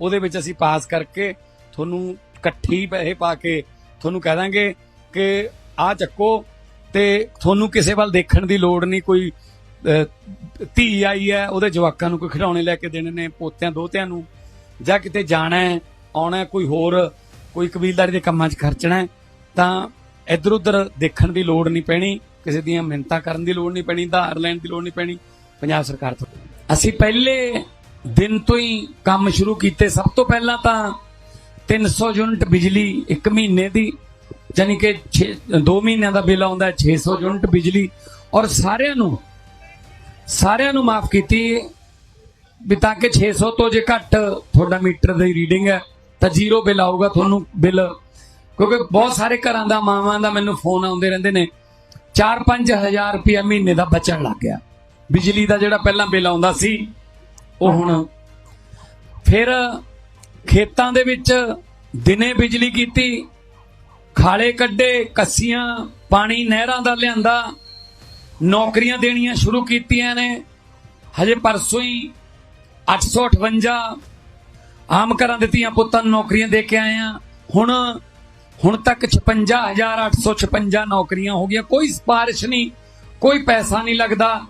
ਉਹਦੇ ਵਿੱਚ ਅਸੀਂ ਪਾਸ ਕਰਕੇ ਤੁਹਾਨੂੰ ਇਕੱਠੀ ਪੈਸੇ ਪਾ ਕੇ ਤੁਹਾਨੂੰ ਕਹਿ ਦਾਂਗੇ ਕਿ ਆ ਚੱਕੋ ਤੇ ਤੁਹਾਨੂੰ ਕਿਸੇ ਵੱਲ ਦੇਖਣ ਦੀ ਲੋੜ ਨਹੀਂ ਕੋਈ ਧੀ ਆਈ ਹੈ ਉਹਦੇ ਜਵਾਕਾਂ ਨੂੰ ਕੋਈ ਖਿਡੌਣੇ ਲੈ ਕੇ ਦੇਣੇ ਨੇ ਪੋਤਿਆਂ ਦੋਤਿਆਂ ਨੂੰ ਜਾਂ ਕਿਤੇ ਜਾਣਾ ਹੈ ਆਉਣਾ ਕੋਈ ਹੋਰ ਕੋਈ ਕਬੀਲਦਾਰੀ ਦੇ ਕੰਮਾਂ 'ਚ ਖਰਚਣਾ ਹੈ, ਤਾਂ ਇੱਧਰ ਉੱਧਰ ਦੇਖਣ ਦੀ ਲੋੜ ਨਹੀਂ ਪੈਣੀ ਕਿਸੇ ਦੀਆਂ ਮਿੰਨਤਾਂ ਕਰਨ ਦੀ ਲੋੜ ਨਹੀਂ ਪੈਣੀ ਧਾਰ ਲੈਣ ਦੀ ਲੋੜ ਨਹੀਂ ਪੈਣੀ ਪੰਜਾਬ ਸਰਕਾਰ ਤੋਂ। ਅਸੀਂ ਪਹਿਲੇ ਦਿਨ ਤੋਂ ਹੀ ਕੰਮ ਸ਼ੁਰੂ ਕੀਤੇ। ਸਭ ਤੋਂ ਪਹਿਲਾਂ ਤਾਂ 300 ਯੂਨਿਟ ਬਿਜਲੀ ਇੱਕ ਮਹੀਨੇ ਦੀ ਯਾਨੀ ਕਿ 2 ਮਹੀਨਿਆਂ ਦਾ ਬਿੱਲ ਆਉਂਦਾ ਹੈ 600 ਯੂਨਿਟ ਬਿਜਲੀ। ਔਰ ਸਾਰਿਆਂ ਨੂੰ ਸਾਰਿਆਂ ਨੂੰ ਮਾਫ ਕੀਤੀ ਵੀ ਤਾਂ ਕਿ 600 ਤੋਂ ਜੇ ਘੱਟ ਤੁਹਾਡਾ ਮੀਟਰ ਦੀ ਰੀਡਿੰਗ ਹੈ, ਤਾਂ ਜ਼ੀਰੋ ਬਿੱਲ ਆਊਗਾ ਤੁਹਾਨੂੰ ਬਿੱਲ। ਕਿਉਂਕਿ ਬਹੁਤ ਸਾਰੇ ਘਰਾਂ ਦਾ, ਮਾਵਾਂ ਦਾ ਮੈਨੂੰ ਫੋਨ ਆਉਂਦੇ ਰਹਿੰਦੇ ਨੇ 4-5 ਹਜ਼ਾਰ ਰੁਪਇਆ ਮਹੀਨੇ ਦਾ ਬਚਣ ਲੱਗ ਗਿਆ। ਬਿਜਲੀ ਦਾ ਜਿਹੜਾ ਪਹਿਲਾਂ ਬਿੱਲ ਆਉਂਦਾ ਸੀ ਉਹ ਹੁਣ ਫਿਰ ਖੇਤਾਂ ਦੇ ਵਿੱਚ ਦਿਨੇ ਬਿਜਲੀ ਕੀਤੀ, ਖਾਲੇ ਕੱਢੇ, ਕੱਸੀਆਂ, ਪਾਣੀ ਨਹਿਰਾਂ ਦਾ ਲਿਆਂਦਾ, ਨੌਕਰੀਆਂ ਦੇਣੀਆਂ ਸ਼ੁਰੂ ਕੀਤੀਆਂ ਨੇ। ਹਜੇ ਪਰਸੋਂ ਹੀ 858 ਆਮ ਘਰਾਂ ਦਿੱਤੀਆਂ ਪੁੱਤਾਂ ਨੂੰ ਨੌਕਰੀਆਂ ਦੇ ਕੇ ਆਏ ਆ। ਹੁਣ ਹੁਣ ਤੱਕ 56856 ਨੌਕਰੀਆਂ ਹੋ ਗਈਆਂ। ਕੋਈ ਸਿਫਾਰਿਸ਼ ਨਹੀਂ, ਕੋਈ ਪੈਸਾ ਨਹੀਂ ਲੱਗਦਾ।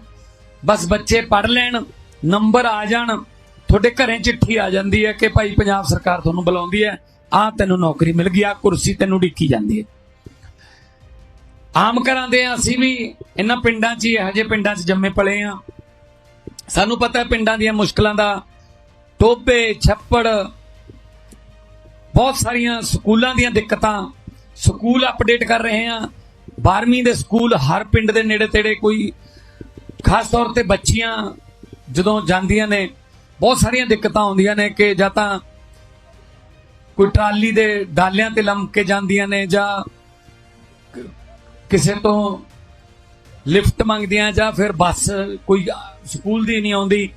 ਬਸ ਬੱਚੇ ਪੜ ਲੈਣ ਨੰਬਰ ਆ ਜਾਣ, ਤੁਹਾਡੇ ਘਰੇ ਚਿੱਠੀ ਆ ਜਾਂਦੀ ਹੈ ਕਿ ਭਾਈ ਪੰਜਾਬ ਸਰਕਾਰ ਤੁਹਾਨੂੰ ਬੁਲਾਉਂਦੀ ਹੈ, ਆ ਤੈਨੂੰ ਨੌਕਰੀ ਮਿਲ ਗਈ, ਆ ਕੁਰਸੀ ਤੈਨੂੰ ਢੀਕੀ ਜਾਂਦੀ ਹੈ। ਆਮ ਘਰਾਂ ਦੇ ਅਸੀਂ ਵੀ ਇਹਨਾਂ ਪਿੰਡਾਂ 'ਚ ਹੀ ਇਹੋ ਜਿਹੇ ਪਿੰਡਾਂ 'ਚ ਜੰਮੇ ਪਲੇ ਆ ਸਾਨੂੰ ਪਤਾ ਹੈ ਪਿੰਡਾਂ ਦੀਆਂ ਮੁਸ਼ਕਲਾਂ ਦਾ ਟੋਬੇ ਛੱਪੜ, ਬਹੁਤ ਸਾਰੀਆਂ ਸਕੂਲਾਂ ਦੀਆਂ ਦਿੱਕਤਾਂ। ਸਕੂਲ ਅਪਡੇਟ ਕਰ ਰਹੇ ਆ 12ਵੀਂ ਦੇ ਸਕੂਲ ਹਰ ਪਿੰਡ ਦੇ ਨੇੜੇ ਤੇੜੇ ਕੋਈ ਖਾਸ ਤੌਰ ਤੇ ਬੱਚੀਆਂ ਜਦੋਂ ਜਾਂਦੀਆਂ ਨੇ, ਬਹੁਤ ਸਾਰੀਆਂ ਦਿੱਕਤਾਂ ਆਉਂਦੀਆਂ ਨੇ ਕਿ ਜਾਂ ਤਾਂ ਕੋਈ ਟਰਾਲੀ ਦੇ ਡਾਲਿਆਂ ਤੇ ਲੰਮ ਕੇ ਜਾਂਦੀਆਂ ਨੇ ਜਾਂ ਕਿਸੇ ਤੋਂ ਲਿਫਟ ਮੰਗਦੀਆਂ ਜਾਂ ਫਿਰ ਬੱਸ ਕੋਈ ਸਕੂਲ ਦੀ ਨਹੀਂ ਆਉਂਦੀ।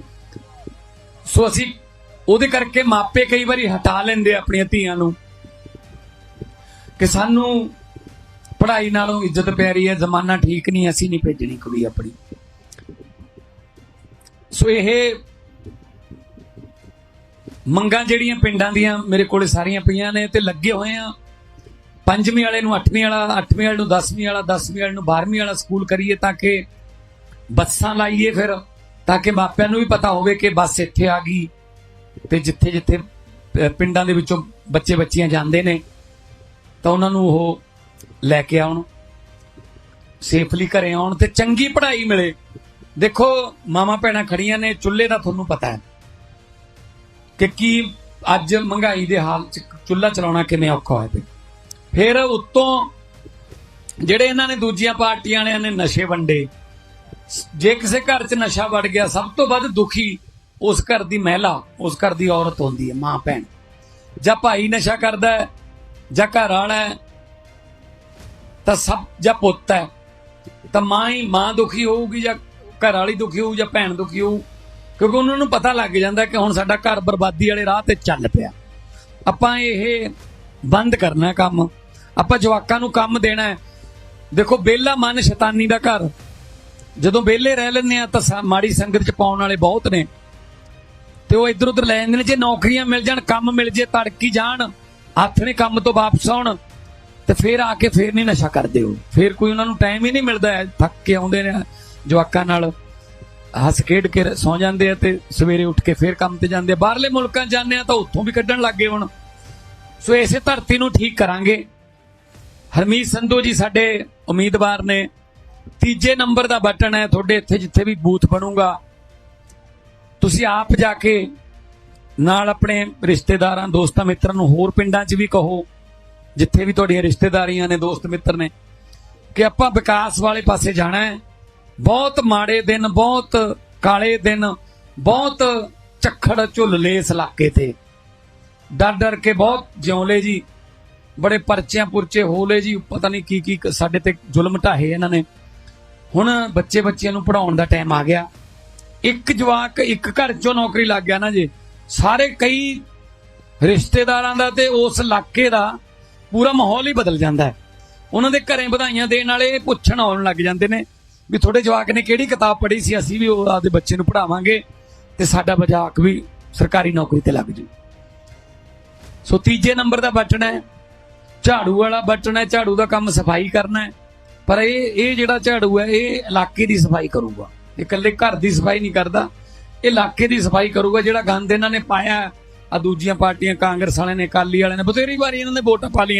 ਸੋ ਅਸੀਂ ਉਹਦੇ ਕਰਕੇ ਮਾਪੇ ਕਈ ਵਾਰੀ ਹਟਾ ਲੈਂਦੇ ਆਪਣੀਆਂ ਧੀਆਂ ਨੂੰ ਕਿ ਸਾਨੂੰ ਪੜ੍ਹਾਈ ਨਾਲੋਂ ਇੱਜ਼ਤ ਪਿਆਰੀ ਹੈ, ਜ਼ਮਾਨਾ ਠੀਕ ਨਹੀਂ, ਅਸੀਂ ਨਹੀਂ ਭੇਜਣੀ ਕੁੜੀ ਆਪਣੀ। ਸੋ ਇਹ ਮੰਗਾਂ ਜਿਹੜੀਆਂ ਪਿੰਡਾਂ ਦੀਆਂ ਮੇਰੇ ਕੋਲੇ ਸਾਰੀਆਂ ਪਈਆਂ ਨੇ ਤੇ ਲੱਗੇ ਹੋਏ ਆ। ਪੰਜਵੀਂ ਵਾਲੇ ਨੂੰ ਅੱਠਵੀਂ ਵਾਲਾ, ਅੱਠਵੀਂ ਵਾਲੇ ਨੂੰ 10ਵੀਂ ਵਾਲਾ 10ਵੀਂ ਵਾਲੇ ਨੂੰ 12ਵੀਂ ਵਾਲਾ ਸਕੂਲ ਕਰੀਏ ਤਾਂ ਕਿ ਬੱਸਾਂ ਲਾਈਏ ਫਿਰ, ਤਾਂ ਕਿ ਮਾਪਿਆਂ ਨੂੰ ਵੀ ਪਤਾ ਹੋਵੇ ਕਿ ਬੱਸ ਇੱਥੇ ਆ ਗਈ ਤੇ ਜਿੱਥੇ ਜਿੱਥੇ ਪਿੰਡਾਂ ਦੇ ਵਿੱਚੋਂ ਬੱਚੇ ਬੱਚੀਆਂ ਜਾਂਦੇ ਨੇ, ਤਾਂ ਉਹਨਾਂ ਨੂੰ ਉਹ ਲੈ ਕੇ ਆਉਣ ਸੇਫਲੀ ਘਰੇ ਆਉਣ ਤੇ ਚੰਗੀ ਪੜ੍ਹਾਈ ਮਿਲੇ। ਦੇਖੋ ਮਾਮਾ ਭੈਣਾਂ ਖੜੀਆਂ ਨੇ, ਚੁੱਲ੍ਹੇ ਦਾ ਤੁਹਾਨੂੰ ਪਤਾ ਹੈ ਕਿ ਕੀ ਅੱਜ ਮਹਿੰਗਾਈ ਦੇ ਹਾਲ ਚ ਚੁੱਲ੍ਹਾ ਚਲਾਉਣਾ ਕਿੰਨੇ ਔਖਾ ਹੋਇਆ ਪਿਆ। ਫਿਰ ਉੱਤੋਂ ਜਿਹੜੇ ਇਹਨਾਂ ਨੇ ਦੂਜੀਆਂ ਪਾਰਟੀਆਂ ਵਾਲਿਆਂ ਨੇ ਨਸ਼ੇ ਵੰਡੇ, ਜੇ ਕਿਸੇ ਘਰ 'ਚ ਨਸ਼ਾ ਵੜ ਗਿਆ, ਸਭ ਤੋਂ ਵੱਧ ਦੁਖੀ ਉਸ ਘਰ ਦੀ ਮਹਿਲਾ, ਉਸ ਘਰ ਦੀ ਔਰਤ ਹੁੰਦੀ ਹੈ, ਮਾਂ ਭੈਣ। ਜਾਂ ਭਾਈ ਨਸ਼ਾ ਕਰਦਾ ਹੈ, ਜਾਂ ਘਰ ਵਾਲਾ ਹੈ, ਤਾਂ ਸਭ, ਜਾਂ ਪੁੱਤ ਹੈ, ਤਾਂ ਮਾਂ ਹੀ ਮਾਂ ਦੁਖੀ ਹੋਊਗੀ ਜਾਂ ਘਰ ਵਾਲੀ ਦੁਖੀ ਹੋਊ ਜਾਂ ਭੈਣ ਦੁਖੀ ਹੋਊ, ਕਿਉਂਕਿ ਉਹਨਾਂ ਨੂੰ ਪਤਾ ਲੱਗ ਜਾਂਦਾ ਕਿ ਹੁਣ ਸਾਡਾ ਘਰ ਬਰਬਾਦੀ ਵਾਲੇ ਰਾਹ ਤੇ ਚੱਲ ਪਿਆ। ਆਪਾਂ ਇਹ ਬੰਦ ਕਰਨਾ ਕੰਮ। ਆਪਾਂ ਜਵਾਕਾਂ ਨੂੰ ਕੰਮ ਦੇਣਾ ਹੈ। ਦੇਖੋ ਬੇਲਾ ਮਨ ਸ਼ੈਤਾਨੀ ਦਾ ਘਰ। ਜਦੋਂ ਵਿਹਲੇ ਰਹਿ ਲੈਂਦੇ ਆ ਤਾਂ ਮਾੜੀ ਸੰਗਤ ਚ ਪਾਉਣ ਵਾਲੇ ਬਹੁਤ ਨੇ। ਤੇ ਉਹ ਇੱਧਰ ਉੱਧਰ ਲੈ ਜਾਂਦੇ ਨੇ, ਜੇ ਨੌਕਰੀਆਂ ਮਿਲ ਜਾਣ, ਕੰਮ ਮਿਲ ਜੇ, ਤੜਕੀ ਜਾਣ, ਹੱਥ ਨੇ ਕੰਮ ਤੋਂ ਵਾਪਸ ਆਉਣ, ਤੇ ਫੇਰ ਆ ਕੇ ਫੇਰ ਨਹੀਂ ਨਸ਼ਾ ਕਰਦੇ ਹੋ ਫੇਰ ਕੋਈ ਉਹਨਾਂ ਨੂੰ ਟਾਈਮ ਹੀ ਨਹੀਂ ਮਿਲਦਾ ਥੱਕ ਕੇ ਆਉਂਦੇ ਨੇ। ਜਵਾਕਾਂ ਨਾਲ ਹੱਸ ਖੇਡ ਕੇ ਸੌ ਜਾਂਦੇ ਆ ਤੇ ਸਵੇਰੇ ਉੱਠ ਕੇ ਫੇਰ ਕੰਮ ਤੇ ਜਾਂਦੇ ਆ। ਬਾਹਰਲੇ ਮੁਲਕਾਂ 'ਚ ਜਾਂਦੇ ਆ ਤਾਂ ਉੱਥੋਂ ਵੀ ਕੱਢਣ ਲੱਗ ਗਏ ਹੁਣ। ਸੋ ਇਸੇ ਧਰਤੀ ਨੂੰ ਠੀਕ ਕਰਾਂਗੇ। ਹਰਮੀਤ ਸੰਧੂ ਜੀ ਸਾਡੇ ਉਮੀਦਵਾਰ ਨੇ। ਤੀਜੇ ਨੰਬਰ ਦਾ ਬਟਨ ਹੈ ਤੁਹਾਡੇ ਇੱਥੇ ਜਿੱਥੇ ਵੀ ਬੂਥ ਬਣੂਗਾ। ਤੁਸੀਂ ਆਪ ਜਾ ਕੇ ਨਾਲ ਆਪਣੇ ਰਿਸ਼ਤੇਦਾਰਾਂ, ਦੋਸਤਾਂ, ਮਿੱਤਰਾਂ ਨੂੰ ਹੋਰ ਪਿੰਡਾਂ 'ਚ ਵੀ ਕਹੋ, ਜਿੱਥੇ ਵੀ ਤੁਹਾਡੀਆਂ ਰਿਸ਼ਤੇਦਾਰੀਆਂ ਨੇ, ਦੋਸਤ, ਮਿੱਤਰ ਨੇ, ਕਿ ਆਪਾਂ ਵਿਕਾਸ ਵਾਲੇ ਪਾਸੇ ਜਾਣਾ ਹੈ। ਬਹੁਤ ਮਾੜੇ ਦਿਨ, ਬਹੁਤ ਕਾਲੇ ਦਿਨ, ਬਹੁਤ ਝੱਖੜ ਝੁੱਲਲੇ ਇਸ ਇਲਾਕੇ ਤੇ। ਡਰ ਡਰ ਕੇ ਬਹੁਤ ਜਿਉਂਲੇ ਜੀ। ਬੜੇ ਪਰਚਿਆਂ ਪੁਰਚੇ ਹੋਲੇ ਜੀ। ਪਤਾ ਨਹੀਂ ਕੀ ਕੀ ਸਾਡੇ ਤੇ ਜ਼ੁਲਮ ਢਾਹੇ ਇਹਨਾਂ ਨੇ। ਹੁਣ ਬੱਚੇ ਬੱਚਿਆਂ ਨੂੰ ਪੜਾਉਣ ਦਾ ਟਾਈਮ ਆ ਗਿਆ। ਇੱਕ ਜਵਾਕ, ਇੱਕ ਘਰ ਚੋਂ ਨੌਕਰੀ ਲੱਗ ਗਿਆ ਨਾ ਜੀ। ਸਾਰੇ ਕਈ ਰਿਸ਼ਤੇਦਾਰਾਂ ਦਾ ਤੇ ਉਸ ਇਲਾਕੇ ਦਾ ਪੂਰਾ ਮਾਹੌਲ ਹੀ ਬਦਲ ਜਾਂਦਾ ਹੈ। ਉਹਨਾਂ ਦੇ ਘਰੇ ਵਧਾਈਆਂ ਦੇਣ ਵਾਲੇ ਪੁੱਛਣ ਆਉਣ ਲੱਗ ਜਾਂਦੇ ਨੇ। ਵੀ ਤੁਹਾਡੇ ਜਵਾਕ ਨੇ ਕਿਹੜੀ ਕਿਤਾਬ ਪੜ੍ਹੀ ਸੀ, ਅਸੀਂ ਵੀ ਉਹ ਆਪਦੇ ਬੱਚੇ ਨੂੰ ਪੜਾਵਾਂਗੇ ਤੇ ਸਾਡਾ ਬਜਾਕ ਵੀ ਸਰਕਾਰੀ ਨੌਕਰੀ ਤੇ ਲੱਗ ਜੂ। ਸੋ ਤੀਜੇ ਨੰਬਰ ਦਾ ਬਟਨ ਹੈ, ਝਾੜੂ ਵਾਲਾ ਬਟਨ ਹੈ, ਝਾੜੂ ਦਾ ਕੰਮ ਸਫ਼ਾਈ ਕਰਨਾ ਹੈ। ਪਰ ਇਹ ਇਹ ਜਿਹੜਾ ਝਾੜੂ ਹੈ, ਇਹ ਇਲਾਕੇ ਦੀ ਸਫ਼ਾਈ ਕਰੂਗਾ। ਇਹ ਇਕੱਲੇ ਘਰ ਦੀ ਸਫ਼ਾਈ ਨਹੀਂ ਕਰਦਾ। ਇਹ ਇਲਾਕੇ ਦੀ ਸਫ਼ਾਈ ਕਰੂਗਾ, ਜਿਹੜਾ ਗੰਦ ਇਹਨਾਂ ਨੇ ਪਾਇਆ ਆ ਦੂਜੀਆਂ ਪਾਰਟੀਆਂ ਕਾਂਗਰਸ ਵਾਲਿਆਂ ਨੇ, ਅਕਾਲੀ ਵਾਲਿਆਂ ਨੇ, ਬਥੇਰੀ ਵਾਰੀ ਇਹਨਾਂ ਨੇ ਵੋਟਾਂ ਪਾ ਲਈਆਂ।